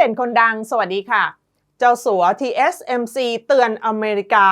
ด่นคนดัง สวัสดีค่ะ เจ้าสัว TSMC เตือนอเมริกา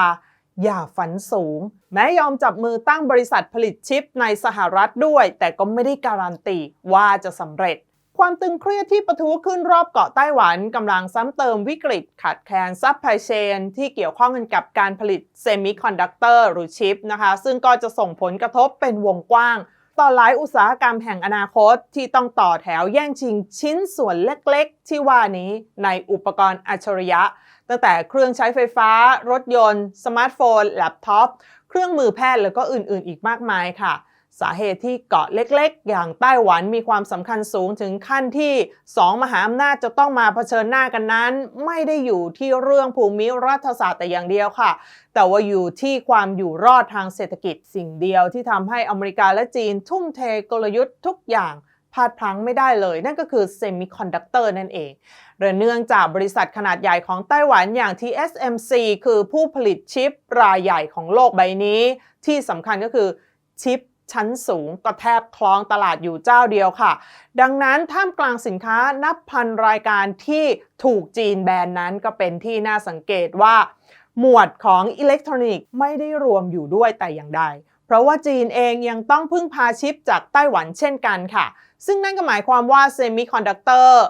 อย่าฝันสูง แม้ยอมจับมือตั้งบริษัทผลิตชิปในสหรัฐด้วย แต่ก็ไม่ได้การันตีว่าจะสำเร็จ ความตึงเครียดที่ปะทุขึ้นรอบเกาะไต้หวันกำลังซ้ำเติมวิกฤต ขาดแคลนซัพพลายเชนที่เกี่ยวข้องกันกับการผลิตเซมิคอนดักเตอร์หรือชิปนะคะ ซึ่งก็จะส่งผลกระทบเป็นวงกว้าง ต่อหลายอุตสาหกรรมแห่งอนาคตที่ต้องต่อแถวแย่งชิงชิ้นส่วนเล็กๆ ที่ว่านี้ในอุปกรณ์อัจฉริยะ ตั้งแต่เครื่องใช้ไฟฟ้า รถยนต์ สมาร์ทโฟน แล็ปท็อป เครื่องมือแพทย์แล้วก็อื่นๆ อีกมากมายค่ะ สาเหตุที่เกาะเล็กๆ อย่างไต้หวันมีความสำคัญสูงถึงขั้นที่2มหาอำนาจจะต้องมาเผชิญหน้ากันนั้น ไม่ได้อยู่ที่เรื่องภูมิรัฐศาสตร์แต่อย่างเดียวค่ะ แต่ว่าอยู่ที่ความอยู่รอดทางเศรษฐกิจสิ่งเดียวที่ทำให้อเมริกาและจีนทุ่มเทกลยุทธ์ทุกอย่างพลาดพลั้งไม่ได้เลย นั่นก็คือเซมิคอนดักเตอร์นั่นเองเนื่องเนื่องจากบริษัทขนาดใหญ่ของไต้หวันอย่าง TSMC คือผู้ผลิตชิปรายใหญ่ของโลกใบนี้ ที่สำคัญก็คือชิป ชั้นสูงก็แทบคลองตลาดอยู่เจ้าเดียวค่ะ ดังนั้นท่ามกลางสินค้านับพันรายการที่ถูกจีนแบนนั้นก็เป็นที่น่าสังเกตว่า หมวดของอิเล็กทรอนิกส์ไม่ได้รวมอยู่ด้วยแต่อย่างใด เพราะว่าจีนเองยังต้องพึ่งพาชิปจากไต้หวันเช่นกันค่ะ ซึ่งนั่นก็หมายความว่าเซมิคอนดักเตอร์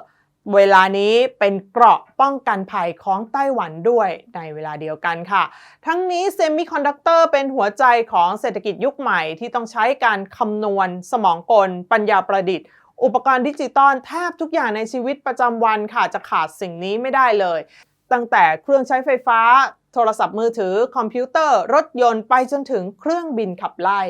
เวลานี้เป็นเกราะป้องกันภัยของไต้หวันด้วยในเวลาเดียวกันค่ะ ทั้งนี้เซมิคอนดักเตอร์เป็นหัวใจของเศรษฐกิจยุคใหม่ที่ต้องใช้การคำนวณสมองกล ปัญญาประดิษฐ์ อุปกรณ์ดิจิตอลแทบทุกอย่างในชีวิตประจำวันค่ะจะขาดสิ่งนี้ไม่ได้เลย ตั้งแต่เครื่องใช้ไฟฟ้า ทรศัพท์มือถือ คอมพิวเตอร์ รถยนต์ไปจนถึงเครื่องบินขับไล่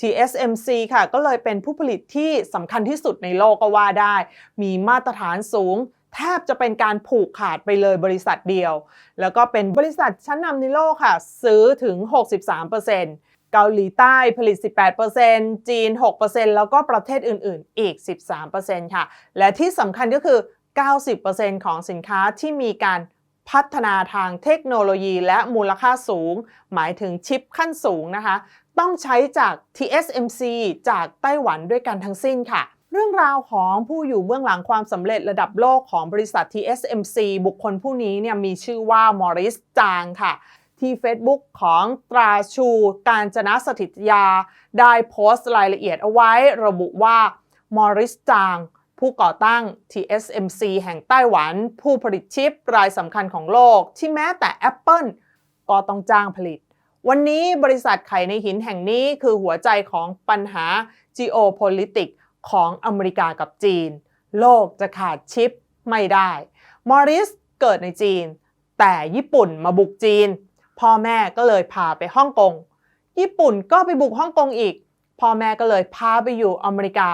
TSMC ค่ะก็เลยเป็นผู้ผลิตที่สำคัญที่สุดในโลกก็ว่าได้ มีมาตรฐานสูงแทบจะเป็นการผูกขาดไปเลยบริษัทเดียว แล้วก็เป็นบริษัทชั้นนำในโลกค่ะ ซื้อถึง 63%เกาหลีใต้ผลิต 18%จีน 6%แล้วก็ประเทศอื่น ๆ อีก 13%ค่ะ และที่สำคัญก็คือ 90%ของสินค้าที่มีการ พัฒนาทางเทคโนโลยีและมูลค่าสูง หมายถึงชิปขั้นสูงนะคะ ต้องใช้จาก TSMC จากไต้หวันด้วยกันทั้งสิ้นค่ะเรื่องราวของผู้อยู่เบื้องหลังความสำเร็จระดับโลกของบริษัท TSMC บุคคลผู้นี้เนี่ยมีชื่อว่ามอริสจางค่ะ ที่ Facebook ของตราชูการจนะสถิตยา ได้โพสต์รายละเอียดเอาไว้ระบุว่ามอริสจาง ผู้ก่อตั้ง TSMC แห่งไต้หวัน ผู้ผลิตชิปรายสำคัญของโลก ที่แม้แต่ Apple ก็ต้องจ้างผลิต วันนี้บริษัทไข่ในหินแห่งนี้คือหัวใจของปัญหา geopolitics ของอเมริกากับจีน โลกจะขาดชิปไม่ได้ มอริสเกิดในจีน แต่ญี่ปุ่นมาบุกจีน พ่อแม่ก็เลยพาไปฮ่องกง ญี่ปุ่นก็ไปบุกฮ่องกงอีก พ่อแม่ก็เลยพาไปอยู่อเมริกา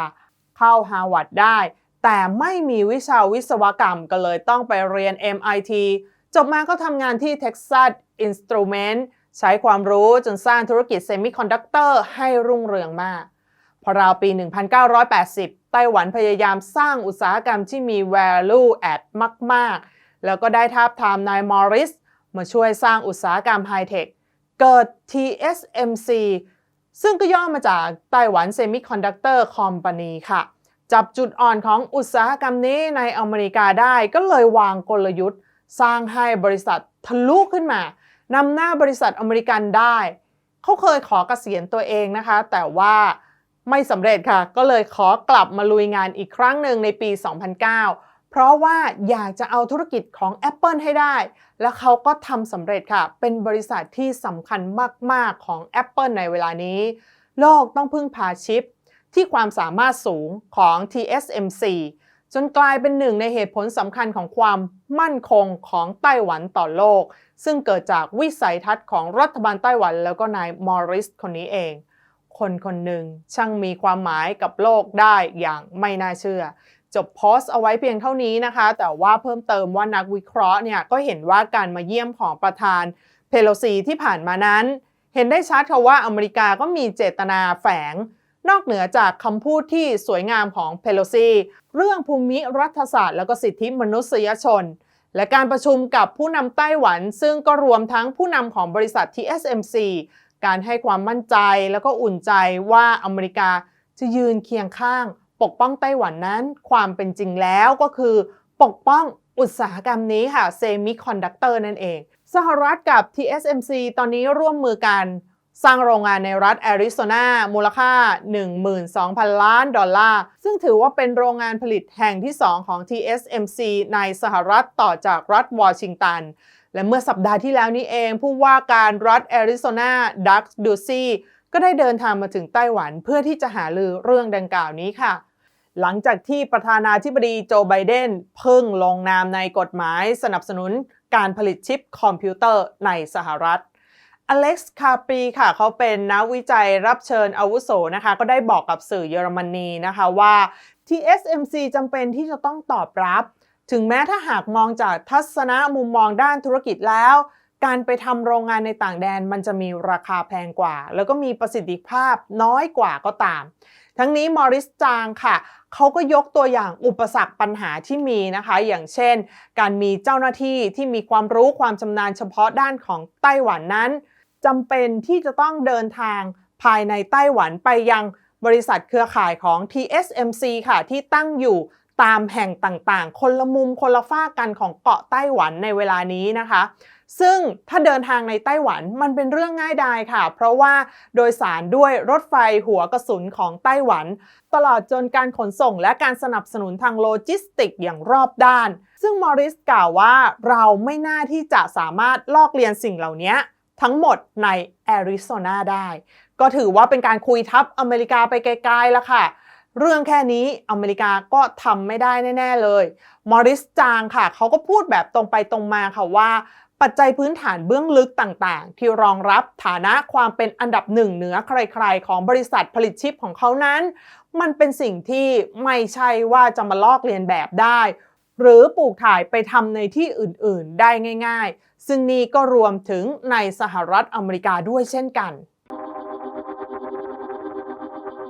เข้าฮาร์วาร์ดได้ แต่ไม่มีวิชาวิศวกรรมก็เลยต้องไปเรียน MIT จบมาก็ทำงานที่ Texas Instrument ใช้ความรู้จนสร้างธุรกิจเซมิคอนดักเตอร์ให้รุ่งเรืองมาก พอราวปี 1980 ไต้หวันพยายามสร้างอุตสาหกรรมที่มี value add มาก ๆ แล้วก็ได้ทาบทามนายมอริสมาช่วยสร้างอุตสาหกรรมไฮเทค เกิด TSMC ซึ่งก็ย่อมาจากไต้หวันเซมิคอนดักเตอร์คอมพานีค่ะ จับจุดอ่อนของอุตสาหกรรมนี้ในอเมริกาได้ก็เลยวางกลยุทธ์ สร้างให้บริษัททะลุขึ้นมานำหน้าบริษัทอเมริกันได้ เขาเคยขอเกษียณตัวเองนะคะ แต่ว่าไม่สำเร็จค่ะ ก็เลยขอกลับมาลุยงานอีกครั้งหนึ่งในปี 2009 เพราะว่าอยากจะเอาธุรกิจของ Apple ให้ได้ และเขาก็ทำสำเร็จค่ะ เป็นบริษัทที่สำคัญมาก ๆ ของ Apple ในเวลานี้ โลกต้องพึ่งพาชิป ที่ความสามารถสูงของ TSMC จนกลายเป็นหนึ่งในเหตุผลสำคัญของความมั่นคงของไต้หวันต่อโลก ซึ่งเกิดจากวิสัยทัศน์ของรัฐบาลไต้หวันแล้วก็นายมอริสคนนี้เอง คนคนหนึ่งช่างมีความหมายกับโลกได้อย่างไม่น่าเชื่อ จบโพสต์เอาไว้เพียงเท่านี้นะคะ แต่ว่าเพิ่มเติมว่านักวิเคราะห์เนี่ยก็เห็นว่าการมาเยี่ยมของประธานเพโลซีที่ผ่านมานั้น เห็นได้ชัดค่ะว่าอเมริกาก็มีเจตนาแฝง นอกเหนือจากคำพูดที่สวยงามของเพโลซี เรื่องภูมิรัฐศาสตร์และก็สิทธิมนุษยชน และการประชุมกับผู้นำไต้หวัน ซึ่งก็รวมทั้งผู้นำของบริษัท TSMC การให้ความมั่นใจแล้วก็อุ่นใจว่าอเมริกาจะยืนเคียงข้าง ปกป้องไต้หวันนั้น ความเป็นจริงแล้วก็คือปกป้องอุตสาหกรรมนี้ค่ะเซมิคอนดักเตอร์นั่นเอง สหรัฐกับ TSMC ตอนนี้ร่วมมือกันสร้างโรงงานในรัฐแอริโซนา มูลค่า 12,000 ล้านดอลลาร์ ซึ่งถือว่าเป็นโรงงานผลิตแห่งที่ 2 ของ TSMC ในสหรัฐต่อจากรัฐวอชิงตัน และเมื่อสัปดาห์ที่แล้วนี้เอง ผู้ว่าการรัฐแอริโซนาดักดูซี่ก็ได้เดินทางมาถึงไต้หวันเพื่อที่จะหาลือเรื่องดังกล่าวนี้ค่ะ หลังจากที่ประธานาธิบดีโจไบเดนเพิ่งลงนามในกฎหมายสนับสนุนการผลิตชิปคอมพิวเตอร์ในสหรัฐอเล็กซ์คาปีค่ะ เขาเป็นนักวิจัยรับเชิญอาวุโสนะคะ ก็ได้บอกกับสื่อเยอรมนีนะคะว่า TSMC จำเป็นที่จะต้องตอบรับ ถึงแม้ถ้าหากมองจากทัศนะมุมมองด้านธุรกิจแล้ว การไปทำโรงงานในต่างแดนมันจะมีราคาแพงกว่า แล้วก็มีประสิทธิภาพน้อยกว่าก็ตาม ทั้งนี้มอริสจางค่ะเขาก็ยกตัวอย่างอุปสรรคปัญหาที่มีนะคะ อย่างเช่น การมีเจ้าหน้าที่ที่มีความรู้ความชำนาญเฉพาะด้านของไต้หวันนั้นจำเป็นที่จะต้องเดินทางภายในไต้หวันไปยังบริษัทเครือข่ายของ TSMC ค่ะ ที่ตั้งอยู่ตามแห่งต่างๆ คนละมุมคนละฝ้ากกันของเกาะไต้หวันในเวลานี้นะคะ ซึ่งถ้าเดินทางในไต้หวันมันเป็นเรื่องง่ายดายค่ะ เพราะว่าโดยสารด้วยรถไฟหัวกระสุนของไต้หวัน ตลอดจนการขนส่งและการสนับสนุนทางโลจิสติกอย่างรอบด้าน ซึ่งมอริสกล่าวว่าเราไม่น่าที่จะสามารถลอกเลียนสิ่งเหล่านี้ทั้งหมดในแอริโซนาได้ ก็ถือว่าเป็นการคุยทับอเมริกาไปไกลๆแล้วค่ะเรื่องแค่นี้อเมริกาก็ทำไม่ได้แน่ ๆ เลย มอริสจางค่ะ เขาก็พูดแบบตรงไปตรงมาค่ะว่า ปัจจัยพื้นฐานเบื้องลึกต่างๆ ที่รองรับฐานะความเป็นอันดับหนึ่งเหนือใครๆ ของบริษัทผลิตชิปของเขานั้น มันเป็นสิ่งที่ไม่ใช่ว่าจะมาลอกเลียนแบบได้ หรือปลูกถ่ายไปทำในที่อื่นๆ ได้ง่าย ๆ ซึ่งนี่ก็รวมถึงในสหรัฐอเมริกาด้วยเช่นกัน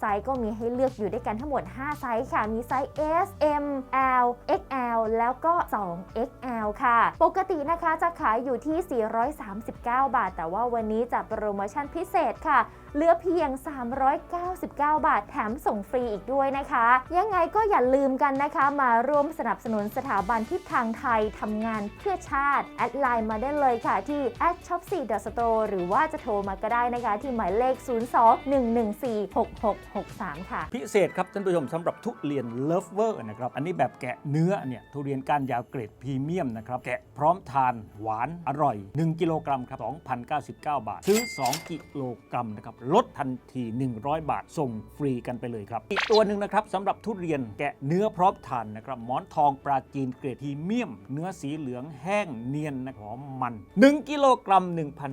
ไซส์ก็มีให้เลือกอยู่ด้วยกันทั้งหมด 5 ไซส์ค่ะ มีไซส์ S M L XL แล้วก็ 2XL ค่ะ ปกตินะคะจะขายอยู่ที่ 439 บาท แต่ว่าวันนี้จัดโปรโมชั่นพิเศษค่ะ เหลือเพียง 399 บาท แถมส่งฟรีอีกด้วยนะคะ ยังไงก็อย่าลืมกันนะคะ มาร่วมสนับสนุนสถาบันทิศทางไทยทำงานเพื่อชาติ แอดไลน์มาได้เลยค่ะที่ adshop4store หรือว่าจะโทรมาก็ได้นะคะ ที่หมายเลข 0211466 6663 ค่ะ พิเศษครับท่านผู้ชมสำหรับทุเรียนเลิฟเวอร์นะครับ อันนี้แบบแกะเนื้อเนี่ยทุเรียนก้านยาวเกรดพรีเมียมนะครับ แกะพร้อมทานหวานอร่อย 1 กิโลกรัมครับ 2,099 บาท ซื้อ 2 กิโลกรัมนะครับ ลดทันที 100 บาท ส่งฟรีกันไปเลยครับ อีกตัวหนึ่งนะครับสำหรับทุเรียนแกะเนื้อพร้อมทานนะครับหมอนทองปลาจีนเกรดพรีเมียม เนื้อสีเหลืองแห้งเนียนนะหอมมัน 1 กิโลกรัม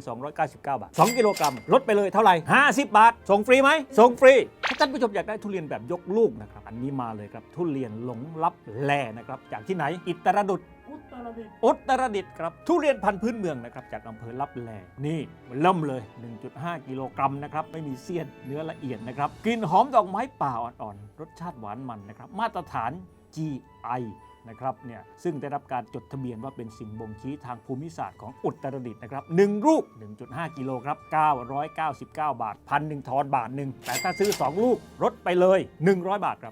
1,299 บาท 2 กิโลกรัมลดไปเลยเท่าไหร่ 50 บาท ส่งฟรีไหม ส่งฟรี ท่านผู้ชมอยากได้ทุเรียนแบบยกลูกนะครับ อันนี้มาเลยครับทุเรียนหลงลับแลนะครับ จากที่ไหนอิตรดุษอุตรดิตถ์อุตรดิตถ์ครับ ทุเรียนพันธุ์พื้นเมืองนะครับ จากอำเภอลับแลนี่มันเริ่มเลย 1.5 กิโลกรัมนะครับ ไม่มีเสี้ยนเนื้อละเอียดนะครับกลิ่นหอมดอกไม้ป่าอ่อนๆรสชาติหวานมันนะครับ มาตรฐาน GI นะครับเนี่ยซึ่งได้รับการจดทะเบียนว่าเป็นสิ่งบ่งชี้ทางภูมิศาสตร์ของอุตรดิตถ์นะครับหนึ่งลูก 1.5 กิโลครับ 999 บาทพันหนึ่งทอนบาทหนึ่งแต่ถ้าซื้อ 2 ลูกลดไปเลย 100 บาทครับ